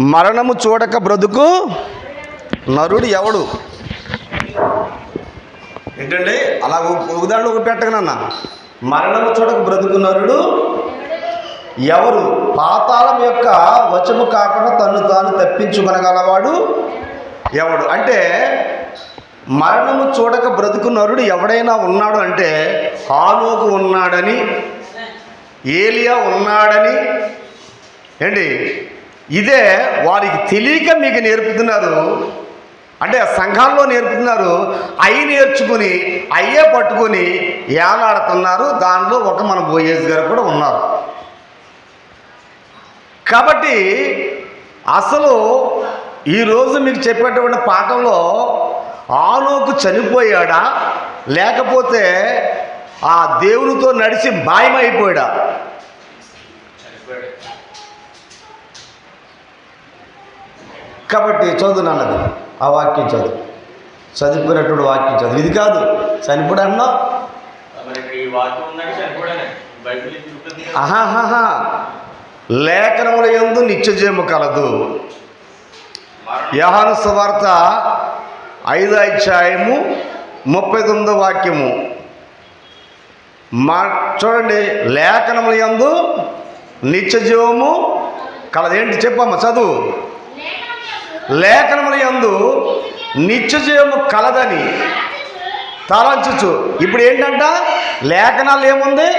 మరణము చూడక బ్రతుకు నరుడు ఎవడు? ఏంటండి? అలా ఉ- ఉదాహరణ ఒకటి పెట్టగనన్నా మరణము చూడక బ్రతుకు నరుడు ఎవరు? పాతాళం యొక్క వచము కాకుండా తను తాను తప్పించుకొనగలవాడు ఎవడు? అంటే మరణము చూడక బ్రతుకు నరుడు ఎవడైనా ఉన్నాడు అంటే హానోకు ఉన్నాడని ఏలియా ఉన్నాడని ఏంటి? ఇదే వారికి తెలియక మీకు నేర్పుతున్నారు. అంటే సంఘాల్లో నేర్పుతున్నారు. అయి నేర్చుకుని అయ్యే పట్టుకొని ఏలాడుతున్నారు. దానిలో ఒక మన బోయేజ్ గారు కూడా ఉన్నారు. కాబట్టి అసలు ఈరోజు మీకు చెప్పేటువంటి పాఠంలో ఆలోకు చనిపోయాడా? లేకపోతే ఆ దేవునితో నడిచి మాయమైపోయాడా? కాబట్టి చదువు నాన్నది. ఆ వాక్యం చదువు. చదువుకున్నటువంటి వాక్యం చదువు. ఇది కాదు చనిపోడు చూపుతుంది ఆహాహాహా. లేఖనముల యందు నిత్యజీవము కలదు. యహాను సువార్త ఐదో అధ్యాయము ముప్పై తొమ్మిదో వాక్యము. మా చూడండి లేఖనముల యందు నిత్యజీవము కలదేంటి చెప్పమ్మ చదువు. లేఖనముల యందు నిత్యజీవము కలదని తలంచుచు. ఇప్పుడు ఏంటంట? లేఖనాలు ఏముంది?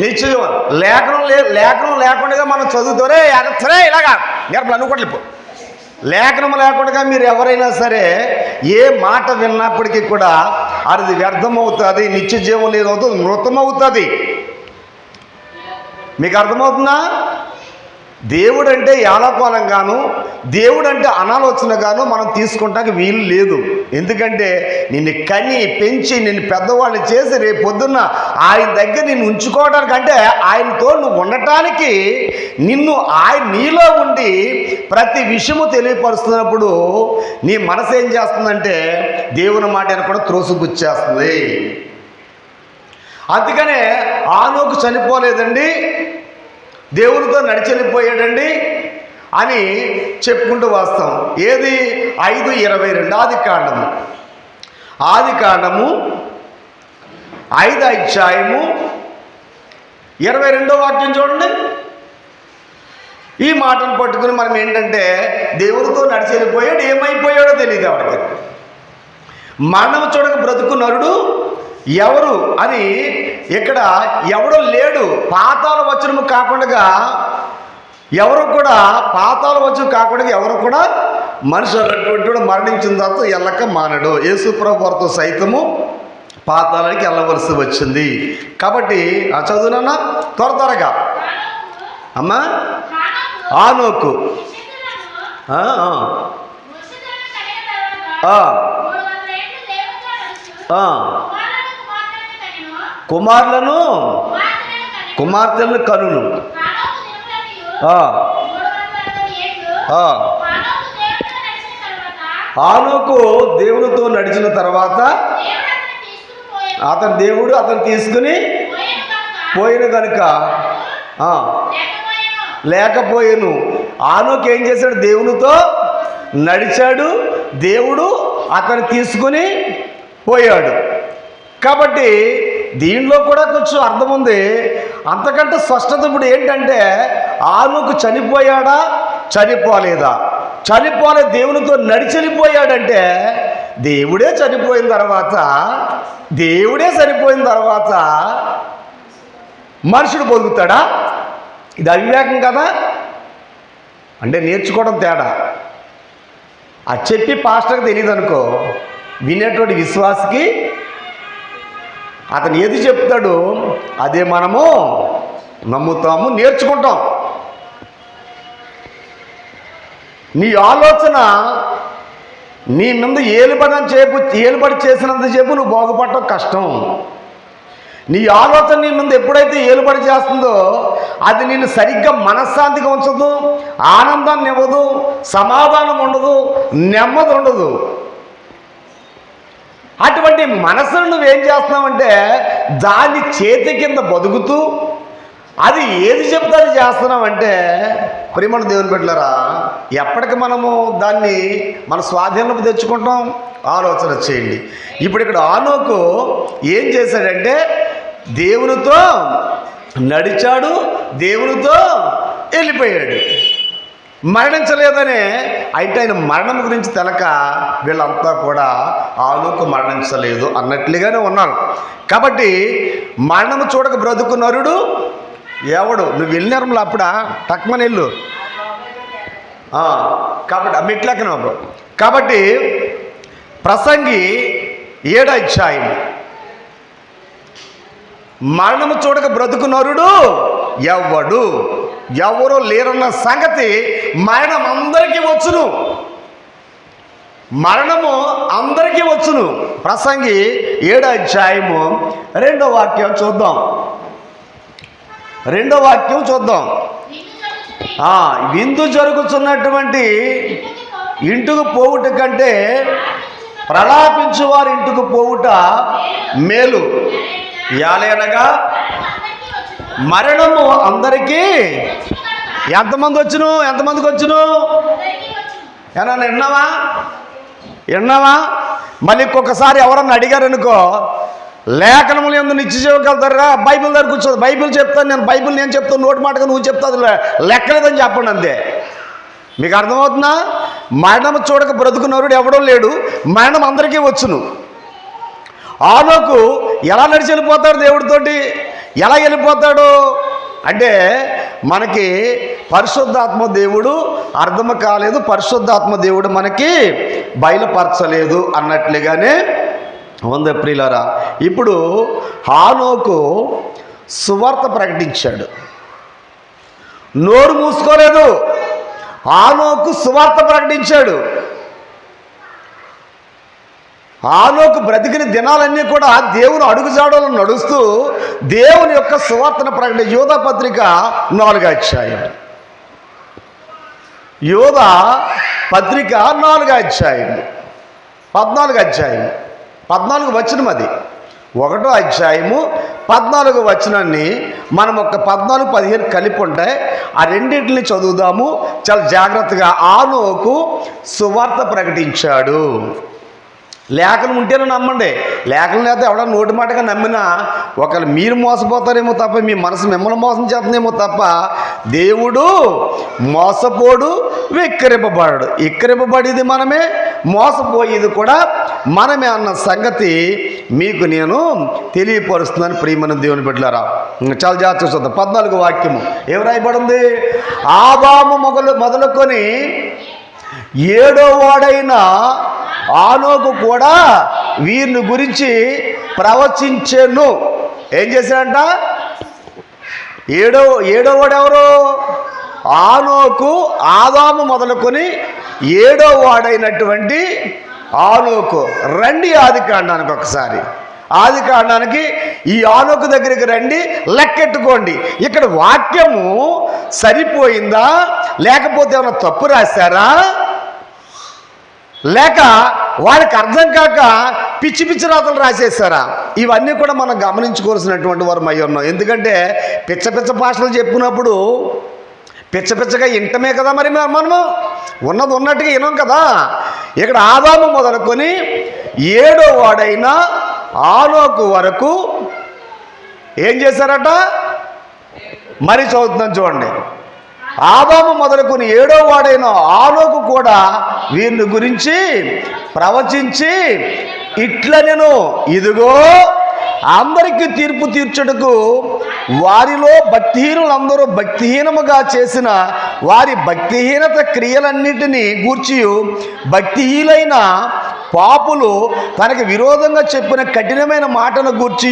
నిశ్చయం లేఖనం లే లేఖనం లేకుండా మనం చదువుతారే ఎగతరే ఇలాగా. నేర్పలు అనుకోండి లేఖనం లేకుండా మీరు ఎవరైనా సరే ఏ మాట విన్నప్పటికీ కూడా అది వ్యర్థమవుతుంది నిత్య జీవం లేదవుతుంది మృతమవుతుంది. మీకు అర్థమవుతుందా? దేవుడు అంటే ఏలకోలంగాను దేవుడు అంటే అనాలోచనగాను మనం తీసుకుంటానికి వీలు లేదు. ఎందుకంటే నిన్ను కని పెంచి నిన్ను పెద్దవాళ్ళని చేసి రేపు పొద్దున్న ఆయన దగ్గర నిన్ను ఉంచుకోవడానికి అంటే ఆయనతో నువ్వు ఉండటానికి నిన్ను ఆయన నీలో ఉండి ప్రతి విషయము తెలియపరుస్తున్నప్పుడు నీ మనసు ఏం చేస్తుందంటే దేవుని మాట కూడా త్రోసిపుచ్చేస్తుంది. అందుకనే ఆనోకు చనిపోలేదండి. దేవునితో నడిచెళ్ళిపోయాడండి అని చెప్పుకుంటూ వస్తాం ఏది? ఐదు ఇరవై రెండు. ఆది కాండము. ఆది కాండము ఐదు అధ్యాయము ఇరవై రెండో వాక్యం చూడండి. ఈ మాటను పట్టుకుని మనం ఏంటంటే దేవుడితో నడిచెళ్ళిపోయాడు ఏమైపోయాడో తెలియదు ఎవరికి మరణం చూడక బ్రతుకు నరుడు ఎవరు అని ఇక్కడ ఎవడో లేడు. పాతాల వచనము కాకుండా ఎవరు కూడా పాతాల వచనం కాకుండా ఎవరు కూడా మనిషి అన్నటువంటి మరణించిన తర్వాత ఎల్లక మానడు. యేసుప్రభుతో సైతము పాతాళానికి వెళ్ళవలసి వచ్చింది. కాబట్టి ఆ చదువునన్నా త్వర త్వరగా. అమ్మా? ఆనోకు. ఆ, ఆ, ఆ. కుమారులను కుమార్తెలను కనును ఆ, ఆనోకు దేవునితో నడిచిన తర్వాత అతని దేవుడు అతను తీసుకుని పోయిన కనుక లేకపోయాను. ఆనోకు ఏం చేశాడు? దేవునితో నడిచాడు. దేవుడు అతను తీసుకుని పోయాడు. కాబట్టి దీనిలో కూడా కొంచెం అర్థం ఉంది. అంతకంటే స్పష్టత ఇప్పుడు ఏంటంటే ఆనుకు చనిపోయాడా చనిపోలేదా? చనిపోలే దేవునితో నడిచెళ్ళిపోయాడంటే దేవుడే చనిపోయిన తర్వాత దేవుడే చనిపోయిన తర్వాత మనుషుడు పొందుతాడా ఇది అవివేకం కదా? అంటే నేర్చుకోవడం తేడా. అది చెప్పి పాస్టర్కి తెలియదు అనుకో వినేటువంటి విశ్వాసకి అతను ఏది చెప్తాడో అదే మనము నమ్ముతాము నేర్చుకుంటాం. నీ ఆలోచన నీ మీద ఏలుబడి చేపు ఏలుబడి చేసినంత సేపు నువ్వు బాగుపడటం కష్టం. నీ ఆలోచన నీ ముందు ఎప్పుడైతే ఏలుబడి చేస్తుందో అది నేను సరిగ్గా మనశ్శాంతిగా ఉంచదు ఆనందాన్ని ఇవ్వదు సమాధానం ఉండదు నెమ్మది ఉండదు. అటువంటి మనసును నువ్వేం చేస్తున్నావంటే దాని చేతి కింద బతుకుతూ అది ఏది చెప్తే అది చేస్తున్నామంటే ప్రియమణ దేవుని పెట్టారా ఎప్పటికి మనము దాన్ని మన స్వాధీనంలోకి తెచ్చుకుంటాం? ఆలోచన చేయండి. ఇప్పుడు ఇక్కడ ఆనోకు ఏం చేశాడంటే దేవునితో నడిచాడు దేవునితో వెళ్ళిపోయాడు. మరణించలేదనే అయితే ఆయన మరణం గురించి తెలక వీళ్ళంతా కూడా ఆలోకు మరణించలేదు అన్నట్లుగానే ఉన్నారు. కాబట్టి మరణము చూడక బ్రతుకు నరుడు ఎవడు? నువ్వు వెళ్ళినారములు అప్పుడా? టక్మని వెళ్ళు. కాబట్టి ఆ మెట్లెక్కన కాబట్టి ప్రసంగి ఏడా ఇచ్చాయి మరణము చూడక బ్రతుకు నరుడు ఎవ్వడు ఎవరు లేరన్న సంగతి మరణం అందరికీ వచ్చును. మరణము అందరికీ వచ్చును. ప్రసంగి ఏడో అధ్యాయము రెండో వాక్యం చూద్దాం. రెండో వాక్యం చూద్దాం. విందు జరుగుతున్నటువంటి ఇంటికి పోవుట కంటే ప్రలాపించు వారి ఇంటికి పోవుట మేలు. యాలేనగా మరణము అందరికీ. ఎంతమంది వచ్చును? ఎంతమందికి వచ్చును? ఏమన్నా విన్నావా? విన్నావా? మళ్ళీ ఇంకొకసారి ఎవరన్నా అడిగారనుకో లేఖనములు ఎందు నిత్య జీవగలుగుతారా బైబిల్ దగ్గర కూర్చోదు బైబిల్ చెప్తాను నేను. బైబిల్ నేను చెప్తాను. నోటి మాటగా నువ్వు చెప్తాది లెక్కలేదని చెప్పండి అంతే. మీకు అర్థమవుతుందా? మరణం చూడక బ్రతుకు నరుడు ఎవడో లేడు. మరణం అందరికీ వచ్చును. ఆలోకు ఎలా నడిచి వెళ్ళిపోతారు దేవుడితోటి? ఎలా వెళ్ళిపోతాడు? అంటే మనకి పరిశుద్ధాత్మ దేవుడు అర్థం కాలేదు పరిశుద్ధాత్మ దేవుడు మనకి బయలుపరచలేదు అన్నట్లుగానే ఉంది ప్రియులరా. ఇప్పుడు హానోకు సువార్త ప్రకటించాడు. నోరు మూసుకోలేదు. ఆనోకు సువార్త ప్రకటించాడు. ఆలోకు బ్రతికిన దినాలన్నీ కూడా దేవుని అడుగుజాడలు నడుస్తూ దేవుని యొక్క సువార్తను ప్రకటన యోధ పత్రిక నాలుగు అధ్యాయం. యోధ పత్రిక నాలుగు అధ్యాయం. పద్నాలుగు అధ్యాయం. పద్నాలుగు వచనం అది. ఒకటో అధ్యాయము పద్నాలుగు వచనాన్ని మనం ఒక పద్నాలుగు పదిహేను కలిపి ఉంటాయి ఆ రెండింటిని చదువుదాము. చాలా జాగ్రత్తగా ఆలోకు సువార్త ప్రకటించాడు. లేఖలు ఉంటేనే నమ్మండి. లేఖలు లేకపోతే ఎవడ నోటి మాటగా నమ్మినా ఒకరు మీరు మోసపోతారేమో తప్ప మీ మనసు మిమ్మల్ని మోసం చేస్తుందేమో తప్ప దేవుడు మోసపోడు విక్కరింపబడడు. విక్కరింపబడేది మనమే మోసపోయేది కూడా మనమే అన్న సంగతి మీకు నేను తెలియపరుస్తున్నాను ప్రియమైన దేవుని బిడ్డలారా. చాలా జాగ్రత్త చూద్దాం. పద్నాలుగు వాక్యము. ఏం రాయబడింది? ఆదాము మొదలు మొదలుకొని ఏడో వాడైన ఆనోకు కూడా వీరిని గురించి ప్రవచించెను. ఏం చేశాడంట? ఏడో ఏడో వాడు ఎవరు ఆనోకు ఆదాము మొదలుకొని ఏడో వాడైనటువంటి ఆనోకు. రండి ఆది కాండానికి ఒకసారి. ఆది కాండానికి ఈ ఆనోకు దగ్గరికి రండి లెక్కెట్టుకోండి. ఇక్కడ వాక్యము సరిపోయిందా? లేకపోతే ఏమైనా తప్పు రాశారా? లేక వారికి అర్థం కాక పిచ్చి పిచ్చి రాతలు రాసేసారా ఇవన్నీ కూడా మనం గమనించుకోవాల్సినటువంటి వారు అయి ఉన్నాం ఎందుకంటే పిచ్చ పిచ్చ భాషలు చెప్పినప్పుడు పిచ్చ పిచ్చగా ఇంటమే కదా మరి మనము? ఉన్నది ఉన్నట్టుగా వినం కదా. ఇక్కడ ఆదాము మొదలుకొని ఏడో వాడైన ఆలోకు వరకు ఏం చేశారట? మరి చదువుతున్నాం చూడండి. ఆదాము మొదలుకొని ఏడో వాడైన ఆలోకు కూడా వీరిని గురించి ప్రవచించి ఇట్ల నేను ఇదిగో అందరికీ తీర్పు తీర్చుటకు వారిలో భక్తిహీనులందరూ భక్తిహీనముగా చేసిన వారి భక్తిహీనత క్రియలన్నిటినీ గూర్చి భక్తిహీనైన పాపులు తనకి విరోధంగా చెప్పిన కఠినమైన మాటను గూర్చి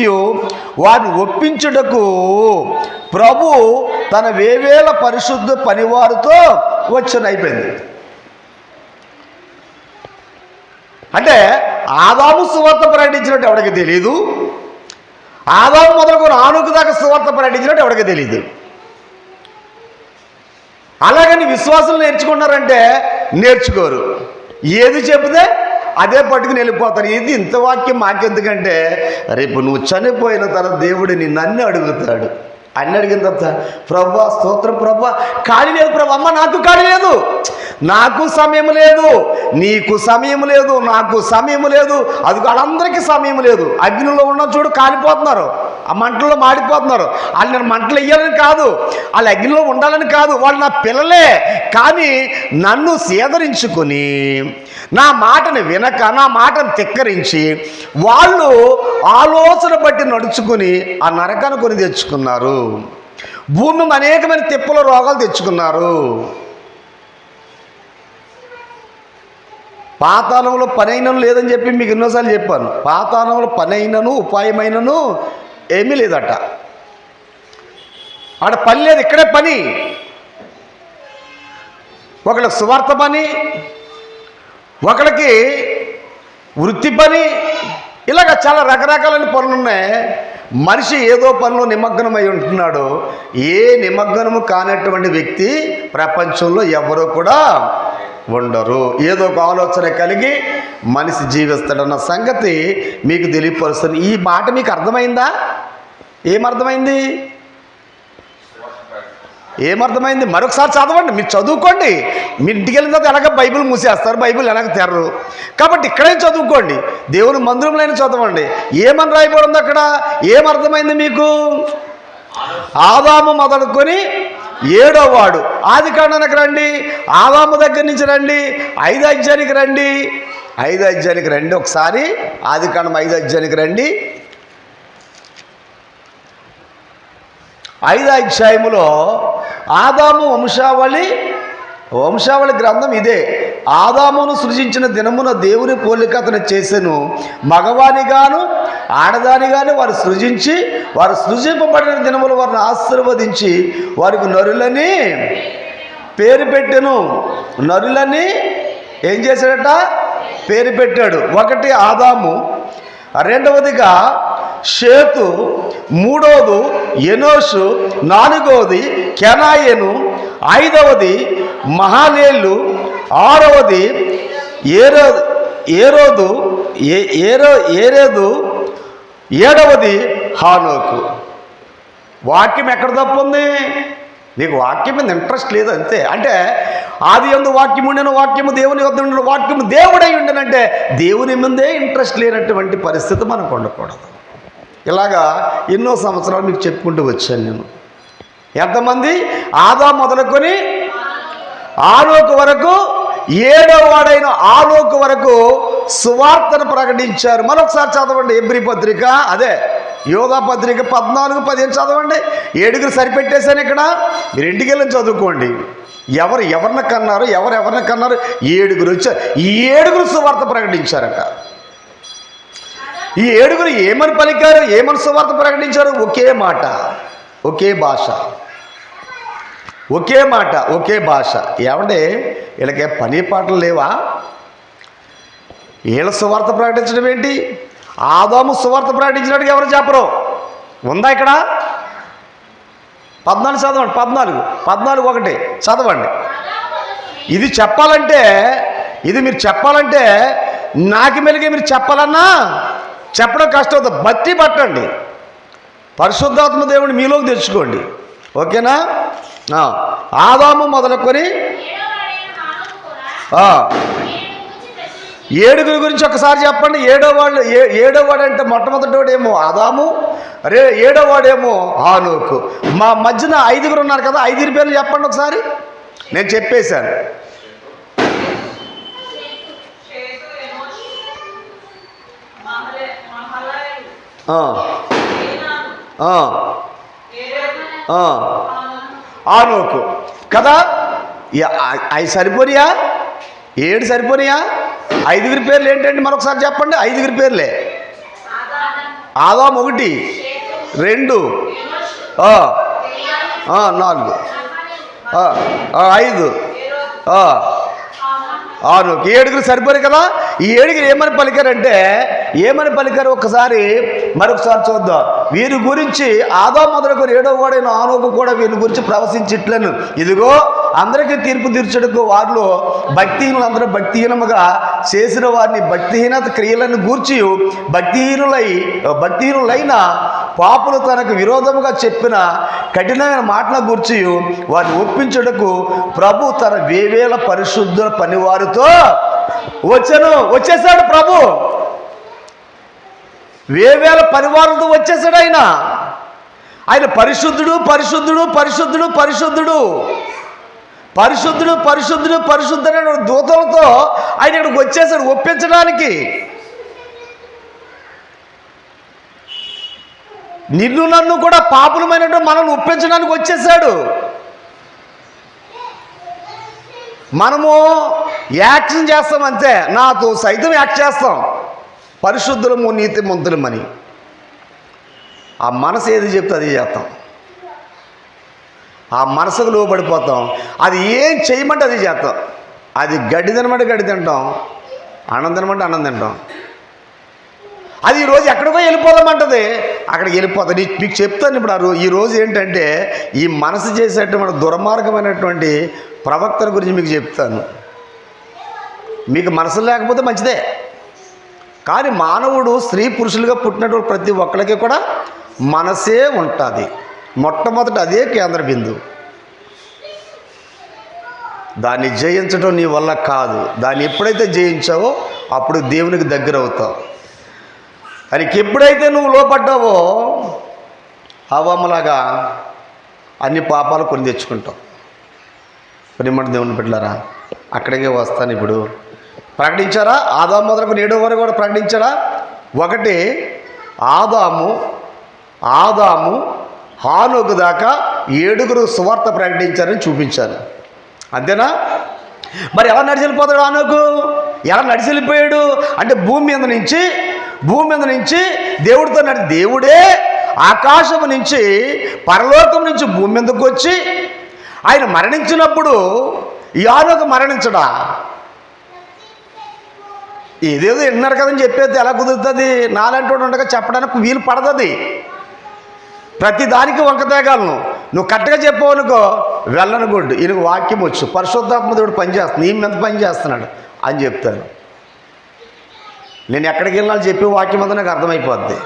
వారిని ఒప్పించుటకు ప్రభు తన వేవేల పరిశుద్ధ పనివారితో వచ్చిన అయిపోయింది. అంటే ఆదాము సువార్త ప్రకటించినట్టు ఎవడికి తెలియదు ఆదాము మొదలుకొని ఆనుకు దాకా సువార్త ప్రకటించినట్టు ఎవడికి తెలియదు అలాగని విశ్వాసం నేర్చుకున్నారంటే నేర్చుకోరు. ఏది చెబితే అదే పట్టుకుని వెళ్ళిపోతారు. ఇది ఇంత వాక్యం మాకెందుకంటే రేపు నువ్వు చనిపోయిన తర్వాత దేవుడు నిన్ను అన్ని అడుగుతాడు. అన్ని అడిగిన తర్వాత ప్రభా స్తోత్రం ప్రభా ఖాళీ లేదు ప్రభు అమ్మ నాకు ఖాళీ లేదు. నాకు సమయం లేదు నీకు సమయం లేదు నాకు సమయం లేదు అది వాళ్ళందరికీ సమయం లేదు అగ్నిలో ఉన్న చూడు కాలిపోతున్నారు ఆ మంటల్లో మాడిపోతున్నారు వాళ్ళు నేను మంటలు వేయాలని కాదు వాళ్ళు అగ్నిలో ఉండాలని కాదు వాళ్ళు నా పిల్లలే కానీ నన్ను సేదరించుకుని నా మాటను వినక నా మాటను తిక్కరించి వాళ్ళు ఆలోచన బట్టి నడుచుకుని ఆ నరకాన్ని కొని తెచ్చుకున్నారు. భూమి అనేకమైన తిప్పల రోగాలు తెచ్చుకున్నారు. పాతాళంలో పనైనను లేదని చెప్పి మీకు ఎన్నోసార్లు చెప్పాను. పాతాళంలో పనైనను ఉపాయమైనను ఏమీ లేదట. ఆడ పని లేదు ఇక్కడే పని. ఒకళ్ళ సువార్త పని ఒకళ్ళకి వృత్తి పని ఇలాగ చాలా రకరకాలైన పనులు ఉన్నాయి. మనిషి ఏదో పనిలో నిమగ్నమై ఉంటున్నాడు. ఏ నిమగ్నము కానటువంటి వ్యక్తి ప్రపంచంలో ఎవరు కూడా ఉండరు. ఏదో ఒక ఆలోచన కలిగి మనిషి జీవిస్తాడన్న సంగతి మీకు తెలియపరుస్తుంది ఈ మాట మీకు అర్థమైందా? ఏమర్థమైంది? ఏమర్థమైంది? మరొకసారి చదవండి మీరు చదువుకోండి. మీ ఇంటికి వెళ్ళిన తర్వాత ఎలాగ బైబిల్ మూసేస్తారు? బైబిల్ ఎలాగ తెరరు? కాబట్టి ఇక్కడే చదువుకోండి. దేవుని మందిరంలో చదవండి. ఏమని రాయబడింది అక్కడ? ఏమర్థమైంది మీకు? ఆదాము మొదలుకొని ఏడో వాడు. ఆది కాండానికి రండి. ఆదాము దగ్గర నుంచి రండి. ఐదు అధ్యానికి రండి. ఐదు అధ్యానికి రండి. ఒకసారి ఆది కాండం ఐదు అధ్యానికి రండి. ఐదో అధ్యాయములో ఆదాము వంశావళి వంశావళి గ్రంథం ఇదే. ఆదామును సృజించిన దినమున దేవుని పోలిక అతను చేసెను. మగవానిగాను ఆడదానిగాను వారు సృజించి వారు సృజింపబడిన దినములు వారిని ఆశీర్వదించి వారికి నరులని పేరు పెట్టెను. నరులని ఏం చేశాడట? పేరు పెట్టాడు. ఒకటి ఆదాము రెండవదిగా షేతు మూడోదు ఎనోషు నాలుగవది కెనాయను ఐదవది మహాలేళ్ళు ఆరవది ఏరో ఏరోదు ఏ ఏరో ఏరేదు ఏడవది హానోకు. వాక్యం ఎక్కడ తప్పు ఉంది నీకు వాక్యం మీద ఇంట్రెస్ట్ లేదు అంతే. అంటే ఆది ఎందు వాక్యం ఉండిన వాక్యము దేవుని వద్ద ఉండిన వాక్యము దేవుడై ఉండనంటే దేవుని ముందే ఇంట్రెస్ట్ లేనటువంటి పరిస్థితి మనకు ఉండకూడదు. ఇలాగా ఎన్నో సంవత్సరాలు మీకు చెప్పుకుంటూ వచ్చాను నేను. ఎంతమంది? ఆదా మొదలుకొని ఆలోకు వరకు ఏడో వాడైన ఆలోకు వరకు సువార్తను ప్రకటించారు. మరొకసారి చదవండి ఎబ్రి పత్రిక అదే యోగా పత్రిక పద్నాలుగు పదిహేను చదవండి. ఏడుగురు సరిపెట్టేశాను ఇక్కడ. మీరు ఇంటికి వెళ్ళి చదువుకోండి. ఎవరు ఎవరిని కన్నారు ఎవరు ఎవరిని కన్నారు? ఏడుగురు వచ్చారు. ఈ ఏడుగురు సువార్త ప్రకటించారట. ఈ ఏడుగురు ఏమని పలికారు? ఏమని సువార్త ప్రకటించారు? ఒకే మాట. ఒకే భాష. ఒకే మాట ఒకే భాష. ఏమంటే వీళ్ళకే పని పాటలు లేవా? వీళ్ళ సువార్త ప్రకటించడం ఏంటి? ఆదాము సువార్త ప్రకటించినట్టుగా ఎవరు చెప్పరు? ఉందా ఇక్కడ? పద్నాలుగు చదవండి. పద్నాలుగు. పద్నాలుగు ఒకటి. చదవండి. ఇది చెప్పాలంటే ఇది మీరు చెప్పాలంటే నాకు మెలిగే మీరు చెప్పాలన్నా చెప్పడం కష్టం అవుతుంది బట్టి పట్టండి. పరిశుద్ధాత్మ దేవుని మీలోకి తెచ్చుకోండి. ఓకేనా? ఆదాము మొదలుకొని ఏడుగురి గురించి ఒకసారి చెప్పండి. ఏడో వాళ్ళు ఏ ఏడో వాడంటే మొట్టమొదటి మొట్టమొదటివాడేమో ఆదాము రే ఏడో వాడేమో ఆలోకు మా మధ్యన ఐదుగురు ఉన్నారు కదా ఐదుగురి పేర్లు చెప్పండి ఒకసారి. నేను చెప్పేశాను చేతు ఎమోష్ మహలే మహలై ఆ, ఏనాను ఆ, ఏరేదు ఆ. ఆనందం ఆనోకు. కదా? ఇక అవి సరిపోనియా? ఏడు సరిపోనియా? ఐదుగురి పేర్లు ఏంటండి? మరొకసారి చెప్పండి. ఐదుగురి పేర్లే. ఆదాం ఒకటి రెండు నాలుగు. ఐదు. ఆరు ఏడుగురు సరిపోరు కదా? ఈ ఏడుగురు ఏమని పలికారంటే ఏమని పలికారు ఒకసారి మరొకసారి చూద్దాం. వీరి గురించి ఆదా మొదలకు ఏడో వాడైన ఆనోకు కూడా వీరి గురించి ప్రవశించిట్లను. ఇదిగో అందరికీ తీర్పు తీర్చడకు వారిలో భక్తిహీనులందరూ భక్తిహీనముగా చేసిన వారిని భక్తిహీనత క్రియలను గూర్చి భక్తిహీనులై భక్తిహీనులైన పాపులు తనకు విరోధముగా చెప్పిన కఠినమైన మాటల గూర్చి వారిని ఒప్పించుటకు ప్రభు తన వేవేల పరిశుద్ధుల పనివారితో వచ్చాను. వచ్చేసాడు ప్రభు. వేవేల పరివారంతో వచ్చేసాడు ఆయన. ఆయన పరిశుద్ధుడు పరిశుద్ధుడు పరిశుద్ధుడు పరిశుద్ధుడు. పరిశుద్ధుడు పరిశుద్ధుడు పరిశుద్ధుడు దూతలతో ఆయన ఇక్కడికి వచ్చేసాడు ఒప్పించడానికి. నిన్ను నన్ను కూడా పాపులమైనటువంటి మనల్ని ఒప్పించడానికి వచ్చేసాడు. మనము యాక్షన్ చేస్తాం అంతే. నాతో సైతం యాక్ట్ చేస్తాం. పరిశుద్ధులము నీతి మంతులమని ఆ మనసు ఏది చెప్తే అది చేస్తాం. ఆ మనసుకు లోబడిపోతాం. అది ఏం చేయమంటే అది చేస్తాం. అది గడ్డి తినమంటే గడ్డి తింటాం. అన్నం తినమంటే అన్నం తింటాం. అది ఈరోజు ఎక్కడికో వెళ్ళిపోదామంటది. అక్కడికి వెళ్ళిపోతుంది మీకు చెప్తాను ఇప్పుడు ఆ రో- ఈ రోజు ఏంటంటే ఈ మనసు చేసేటువంటి దుర్మార్గమైనటువంటి ప్రవక్తల గురించి మీకు చెప్తాను. మీకు మనసు లేకపోతే మంచిదే. కానీ మానవుడు స్త్రీ పురుషులుగా పుట్టినటువంటి ప్రతి ఒక్కరికి కూడా మనసే ఉంటుంది. మొట్టమొదట అదే కేంద్ర బిందువు దాన్ని జయించడం నీ వల్ల కాదు. దాన్ని ఎప్పుడైతే జయించావో అప్పుడు దేవునికి దగ్గర అవుతావు. దానికి ఎప్పుడైతే నువ్వు లోపడ్డావో అవమలాగా అన్ని పాపాలు కొని తెచ్చుకుంటావు. ప్రేమటి దేవుని బిడ్డలారా అక్కడికే వస్తాను ఇప్పుడు. ప్రకటించారా? ఆదాము మొదలకు నేడు వరకు కూడా ప్రకటించారా? ఒకటి ఆదాము ఆదాము హానుకు దాకా ఏడుగురు సువార్త ప్రకటించారని చూపించాను అంతేనా? మరి ఎలా నడిచెళ్ళిపోతాడు ఆనోకు ఎలా నడిచెళ్ళిపోయాడు? అంటే భూమి మీద నుంచి భూమి మీద నుంచి దేవుడితో నడి దేవుడే ఆకాశం నుంచి పరలోకం నుంచి భూమి మీదకు వచ్చి ఆయన మరణించినప్పుడు ఈ ఆనోకు మరణించడా? ఏదేదో విన్నారు కదని చెప్పేది ఎలా కుదురుతుంది? నాలంటూ ఉండగా చెప్పడానికి వీలు పడదది. ప్రతి దానికి వంకతేగలను నువ్వు కరెక్ట్గా చెప్పావు అనుకో వెళ్ళను గుడ్డు. ఈయనకు వాక్యం వచ్చు. పరిశుద్ధాత్మ దేవుడు పనిచేస్తుంది ఈయన ఎంత పని చేస్తున్నాడు అని చెప్తాను. నేను ఎక్కడికి వెళ్ళాలి చెప్పే వాక్యం అంతా నాకు అర్థమైపోద్ది.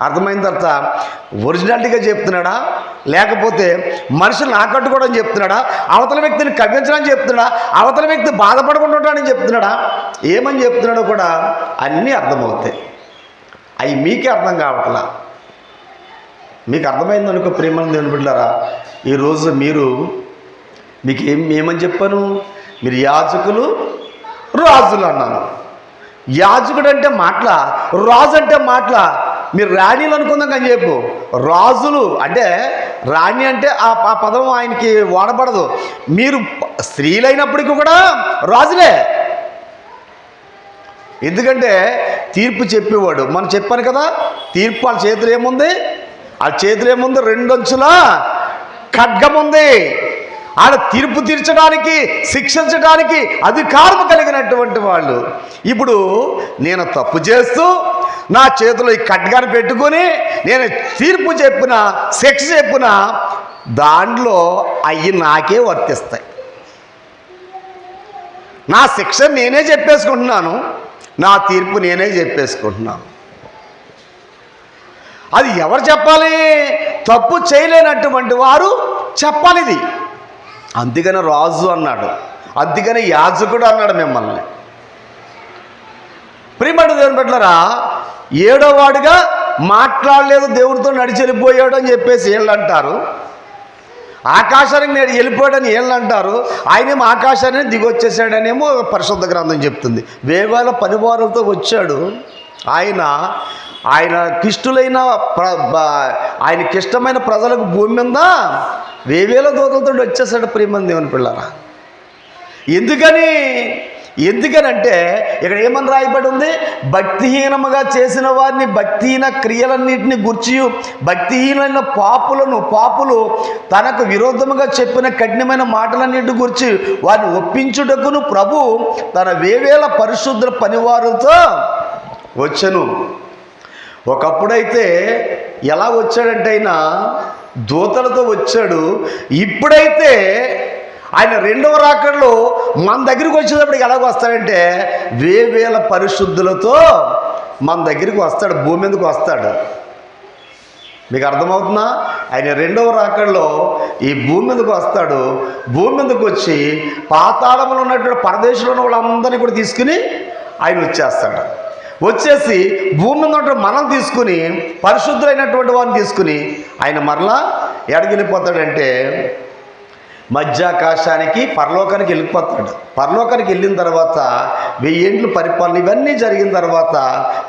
అర్థమైన తర్వాత ఒరిజినాలిటీగా చెప్తున్నాడా? లేకపోతే మనుషులను ఆకట్టుకోవడం చెప్తున్నాడా? అవతల వ్యక్తిని కవ్వించడానికి చెప్తున్నాడా? అవతల వ్యక్తి బాధపడకుండా ఉంటాడని చెప్తున్నాడా? ఏమని చెప్తున్నాడో కూడా అన్నీ అర్థమవుతాయి. అవి మీకే అర్థం కావట్లా. మీకు అర్థమైంది అనుకో ప్రేమను దేవుని బిడ్డారా ఈరోజు మీరు మీకు ఏం ఏమని చెప్పాను? మీరు యాజకులు రాజులు అన్నాను. యాజకుడు అంటే మాటల రాజు అంటే మాటల మీరు రాణిలు అనుకుందాం కానీ చెప్పు. రాజులు అంటే రాణి అంటే ఆ పదం ఆయనకి వాడబడదు. మీరు స్త్రీలైనప్పటికీ కూడా రాజులే. ఎందుకంటే తీర్పు చెప్పేవాడు. మనం చెప్పాను కదా తీర్పు వాళ్ళ చేతులు ఏముంది? ఆ చేతులు ఏముంది? రెండంచుల ఖడ్గం ఉంది. ఆడ తీర్పు తీర్చడానికి శిక్షించడానికి అధికారం కలిగినటువంటి వాళ్ళు. ఇప్పుడు నేను తప్పు చేస్తూ నా చేతిలో ఈ ఖడ్గాన్ని పెట్టుకొని నేను తీర్పు చెప్పిన శిక్ష చెప్పిన దాంట్లో అవి నాకే వర్తిస్తాయి. నా శిక్ష నేనే చెప్పేసుకుంటున్నాను నా తీర్పు నేనే చెప్పేసుకుంటున్నాను. అది ఎవరు చెప్పాలి? తప్పు చేయలేనటువంటి వారు చెప్పాలి ఇది అందుకని రాజు అన్నాడు. అందుకని యాజకుడు అన్నాడు మిమ్మల్ని. ప్రియమడు దేవుని పెట్టలరా ఏడో వాడుగా మాట్లాడలేదు దేవుడితో నడిచి వెళ్ళిపోయాడు అని చెప్పేసి వీళ్ళు అంటారు. ఆకాశానికి నేను వెళ్ళిపోయాడని వీళ్ళు అంటారు. ఆయనేమో ఆకాశాన్ని దిగొచ్చేసాడనేమో పరిశుద్ధ గ్రంథం చెప్తుంది. వేవేల పనివారులతో వచ్చాడు. ఆయన ఆయన కిష్టులైన ప్ర బ- ప్రజలకు భూమి మీద వేవేల దూతలతో వచ్చేసాడు ప్రేమని దేవుని పిల్లరా. ఎందుకని? ఎందుకనంటే ఇక్కడ ఏమని రాయబడి ఉంది భక్తిహీనముగా చేసిన వారిని భక్తిహీన క్రియలన్నింటినీ గుర్చి భక్తిహీనమైన పాపులను పాపులు తనకు విరోధముగా చెప్పిన కఠినమైన మాటలన్నింటి గురించి వారిని ఒప్పించుటకును ప్రభు తన వేవేల పరిశుద్ధ పనివారులతో వచ్చను. ఒకప్పుడైతే ఎలా వచ్చాడంటే అయినా దూతలతో వచ్చాడు. ఇప్పుడైతే ఆయన రెండవ రాకడలో మన దగ్గరికి వచ్చేటప్పటికి ఎలాగ వస్తాడంటే వేవేల పరిశుద్ధులతో మన దగ్గరికి వస్తాడు భూమి మీదకి వస్తాడు. మీకు అర్థమవుతుందా? ఆయన రెండవ రాకడలో ఈ భూమి మీదకు వస్తాడు. భూమి మీదకు వచ్చి పాతాళంలో ఉన్నటువంటి పరదేశంలో ఉన్న వాళ్ళందరినీ కూడా తీసుకుని ఆయన వచ్చేస్తాడు. వచ్చేసి భూమి మీద మనం తీసుకుని పరిశుద్ధులైనటువంటి వారిని తీసుకుని ఆయన మరలా ఎడగిలిపోతాడంటే మధ్యాకాశానికి పరలోకానికి వెళ్ళిపోతాడు. పరలోకానికి వెళ్ళిన తర్వాత వెయ్యేండ్లు పరిపాలన ఇవన్నీ జరిగిన తర్వాత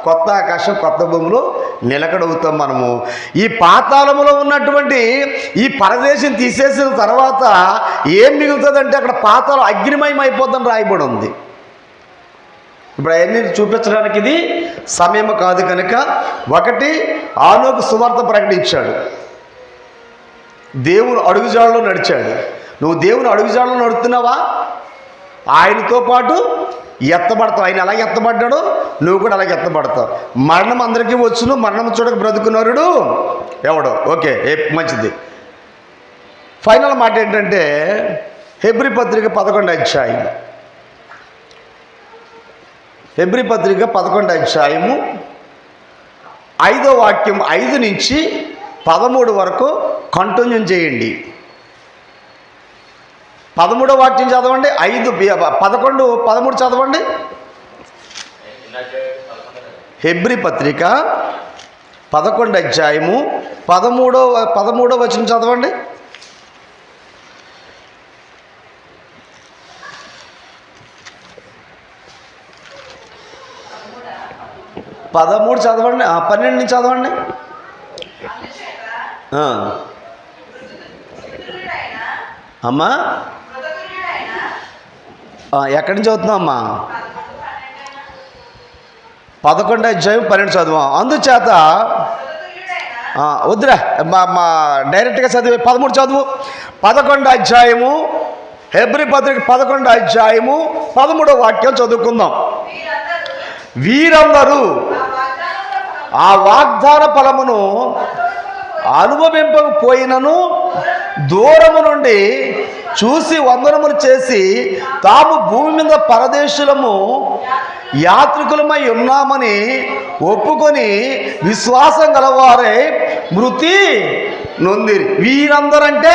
కొత్త ఆకాశం కొత్త భూమిలో నిలకడవుతాం మనము. ఈ పాతాళములో ఉన్నటువంటి ఈ పరదేశం తీసేసిన తర్వాత ఏం మిగులుతుందంటే అక్కడ పాతాళం అగ్నిమయం అయిపోతుందని రాయబడి ఉంది. ఇప్పుడు అవన్నీ చూపించడానికి ఇది సమయం కాదు కనుక ఒకటి ఆనోకు సువార్త ప్రకటించాడు. దేవుని అడుగుజాడలో నడిచాడు. నువ్వు దేవుని అడుగుజాడలో నడుతున్నావా ఆయనతో పాటు ఎత్తబడతావు. ఆయన ఎలా ఎత్తబడ్డాడో? నువ్వు కూడా అలాగే ఎత్తబడతావు. మరణం అందరికీ వచ్చును మరణం చూడక బ్రతుకున్నారుడు ఎవడో? ఓకే ఏ మంచిది. ఫైనల్ మాట ఏంటంటే హెబ్రి పత్రిక పదకొండు అధ్యాయం. హెబ్రి పత్రిక పదకొండు అధ్యాయము ఐదో వాక్యం ఐదు నుంచి పదమూడు వరకు కంటిన్యూ చేయండి. పదమూడో వాక్యం చదవండి ఐదు పదకొండు పదమూడు చదవండి. హెబ్రి పత్రిక పదకొండు అధ్యాయము పదమూడో పదమూడో వచనం చదవండి. పదమూడు చదవండి పన్నెండు నుంచి చదవండి. అమ్మా? ఎక్కడి నుంచి చదువుతున్నామ్మా పదకొండు అధ్యాయం పన్నెండు చదువు అందుచేత వద్దురా మా మా డైరెక్ట్గా చదివి పదమూడు చదువు. పదకొండు అధ్యాయము హెబ్రి పత్రిక పదకొండు అధ్యాయము పదమూడో వాక్యం చదువుకుందాం. వీరందరూ ఆ వాగ్దాన ఫలమును అనుభవింపకపోయినను దూరము నుండి చూసి వందనములు చేసి తాము భూమి మీద పరదేశులము యాత్రికులమై ఉన్నామని ఒప్పుకొని విశ్వాసం గలవారే మృతి నొందిరి. వీరందరంటే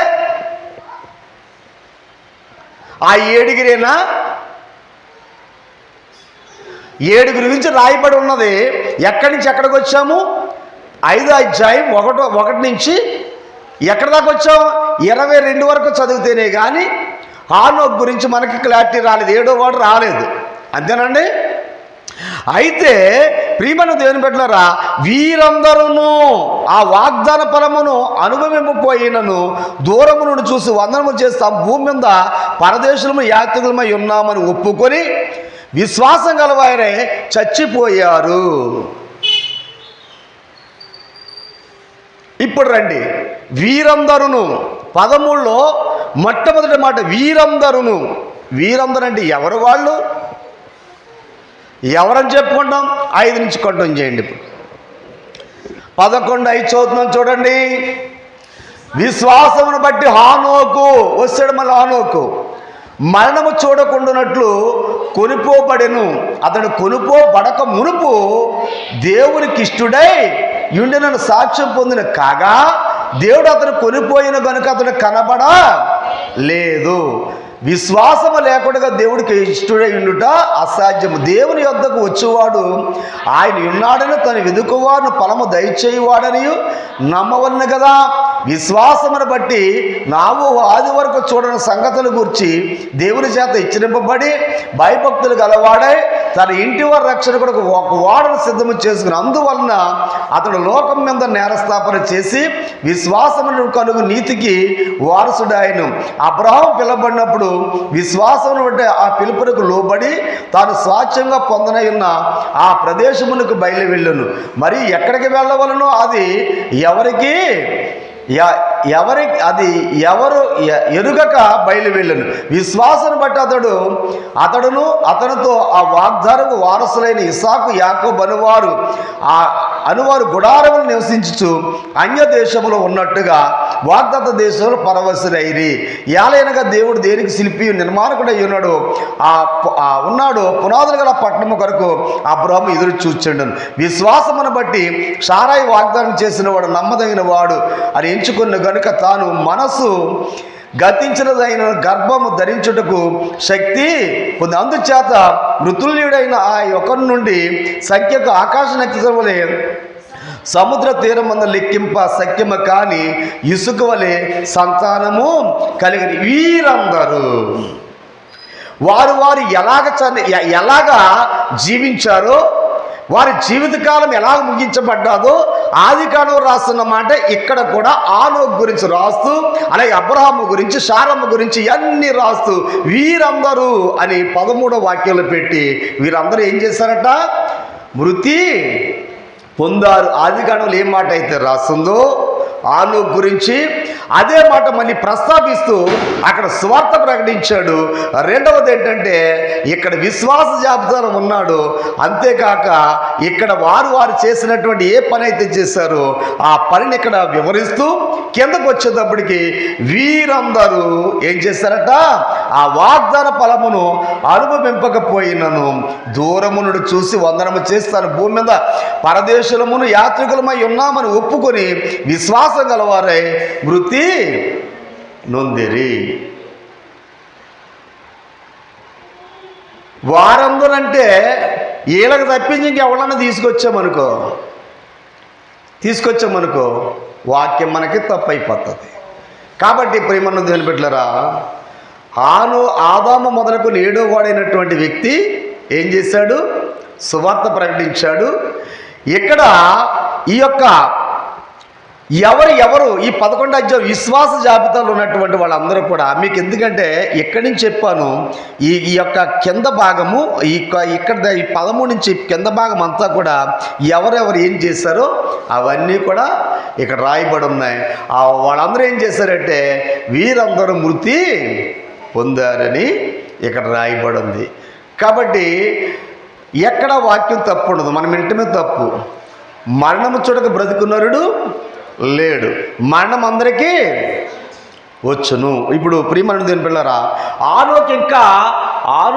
ఆ ఏడుగురేనా? ఏడుగురి గురించి రాయబడి ఉన్నది. ఎక్కడి నుంచి ఎక్కడికి వచ్చాము? ఐదో అధ్యాయం ఒకటో ఒకటి నుంచి ఎక్కడి దాకా వచ్చాం? ఇరవై రెండు వరకు చదివితేనే కానీ హానోక్ గురించి మనకి క్లారిటీ రాలేదు. ఏడో వాడు రాలేదు. అంతేనండి? అయితే ప్రియమైన దేవుని పెట్టారా వీరందరూ ఆ వాగ్దాన ఫలమును అనుభవింపపోయినను దూరము నుండి చూసి వందనము చేస్తా. భూమి మీద పరదేశులము యాత్రికులమై ఉన్నామని ఒప్పుకొని విశ్వాసం గలవారే చచ్చిపోయారు. ఇప్పుడు రండి. వీరందరును పదమూడులో మొట్టమొదటి మాట వీరందరును. వీరందరూ అంటే ఎవరు వాళ్ళు? ఎవరని చెప్పుకుంటాం? ఐదు నుంచి కొట్టం చేయండి ఇప్పుడు. పదకొండు ఐదు చదువుతున్నాం చూడండి. విశ్వాసమును బట్టి హానోకు వస్తాడు మళ్ళీ హానోకు. మరణము చూడకుండానట్లు కొనిపోబడెను. అతడు కొనుపోబడక మునుపు దేవునికి ఇష్టుడై యుండినను సాక్ష్యం పొందిన. కాగా దేవుడు అతను కొనిపోయిన కనుక అతడు కనబడ లేదు విశ్వాసము లేకుండా దేవుడికి ఇష్టడై ఉండుట అసాధ్యము. దేవుని యొద్దకు వచ్చేవాడు ఆయన ఉన్నాడని తను వెదుకువాడు ఫలము దయచేయువాడని నమ్మవన్న కదా విశ్వాసమును బట్టి నావు ఆది వరకు చూడని సంగతుల గురించి దేవుని చేత హెచ్చరింపబడి భయభక్తులు గలవాడై తన ఇంటి వారి రక్షణ కొరకు ఒక ఓడను సిద్ధము చేసుకుని అందువలన అతడు లోకం మీద నేరస్థాపన చేసి విశ్వాసమును కలుగు నీతికి వారసుడాయను అబ్రహం పిలబడినప్పుడు విశ్వాసమును బట్టి ఆ పిలుపునకు లోబడి తాను స్వాచ్ఛంగా పొందనయున్న ఆ ప్రదేశమునకు బయలు వెళ్ళును మరి ఎక్కడికి వెళ్ళవలనో అది ఎవరికి ইয়া ఎవరి అది ఎవరు ఎ- ఎరుగక బయలు వెళ్ళను. విశ్వాసాన్ని బట్టి అతడు అతడును అతనితో ఆ వాగ్దానకు వారసులైన ఇసాకు యాకోబు అనువారు ఆ అనువారు గుడారములు నివసించుచు అన్య దేశంలో ఉన్నట్టుగా వాగ్దత్త దేశంలో పరవశులైరి ఏలైనగా దేవుడు దేనికి శిల్పి నిర్మాణకుడై ఉన్నాడు ఆ ఆ ఉన్నాడు పునాదులు గల పట్టణము కొరకు అబ్రహం ఎదురు చూచండు విశ్వాసమును బట్టి సారాయి వాగ్దానం చేసిన వాడు నమ్మదగిన వాడు అని ఎంచుకున్న కనుక తాను మనసు గతించినదైన గర్భము ధరించుటకు శక్తి పొంది అందుచేత మృతుల్యుడైన ఆ ఒకరి నుండి సంఖ్యకు ఆకాశ నక్షత్రములే సముద్ర తీరం మంద లెక్కింప సఖ్యమ కాని ఇసుక వలె సంతానము కలిగిన వీరందరూ. వారు వారు ఎలాగ చ ఎలాగా జీవించారో వారి జీవితకాలం ఎలా ముగించబడ్డాదో ఆది రాస్తున్న మాట ఇక్కడ కూడా ఆనోక్ గురించి రాస్తూ అలాగే అబ్రహాము గురించి శారమ్మ గురించి అన్ని రాస్తూ వీరందరూ అని పదమూడో వాక్యాలు పెట్టి వీరందరూ ఏం చేశారట? మృతి పొందారు. ఆది ఏం మాట అయితే రాస్తుందో? ఆను గురించి అదే మాట మళ్ళీ ప్రస్తావిస్తూ అక్కడ స్వార్థ ప్రకటించాడు. రెండవది ఏంటంటే ఇక్కడ విశ్వాస జాబితాలో ఉన్నాడు. అంతేకాక ఇక్కడ వారు వారు చేసినటువంటి ఏ పని అయితే చేశారో ఆ పనిని ఇక్కడ వివరిస్తూ కిందకు వచ్చేటప్పటికి వీరందరూ ఏం చేశారట? ఆ వాగ్దాన ఫలమును అనుభవింపకపోయినను దూరమునుడు చూసి వందనము చేస్తాను భూమి మీద పరదేశులమును యాత్రికులమై ఉన్నామని ఒప్పుకొని విశ్వాసం గలవారై మృతి నొందిరి. వారందరంటే వీళ్ళకి తప్పించి ఇంకెవరన్నా తీసుకొచ్చామనుకో? తీసుకొచ్చామనుకో? వాక్యం మనకి తప్పు అయిపోతుంది కాబట్టి ప్రేమను దేని పెట్టలరా ఆను ఆదాము మొదలకు నేడు వాడైనటువంటి వ్యక్తి ఏం చేశాడు? సువార్త ప్రకటించాడు. ఇక్కడ ఈ యొక్క ఎవరు ఎవరు ఈ పదకొండు అధ్యాయం విశ్వాస జాబితాలో ఉన్నటువంటి వాళ్ళందరూ కూడా మీకు ఎందుకంటే ఎక్కడి నుంచి చెప్పాను? ఈ ఈ యొక్క కింద భాగము ఈ ఇక్కడ ఈ పదమూడు నుంచి కింద భాగం అంతా కూడా ఎవరెవరు ఏం చేశారో అవన్నీ కూడా ఇక్కడ రాయబడి ఉన్నాయి. వాళ్ళందరూ ఏం చేశారంటే వీరందరూ మృతి పొందారని ఇక్కడ రాయబడి ఉంది. కాబట్టి ఎక్కడ వాక్యం తప్పు ఉండదు. మనం ఇంటమే తప్పు. మరణము చూడక బ్రతుకున్నరుడు లేడు. మరణం అందరికీ వచ్చును. ఇప్పుడు ప్రియమను దేని పిల్లరా ఆరోగ్యం ఇంకా ఆరో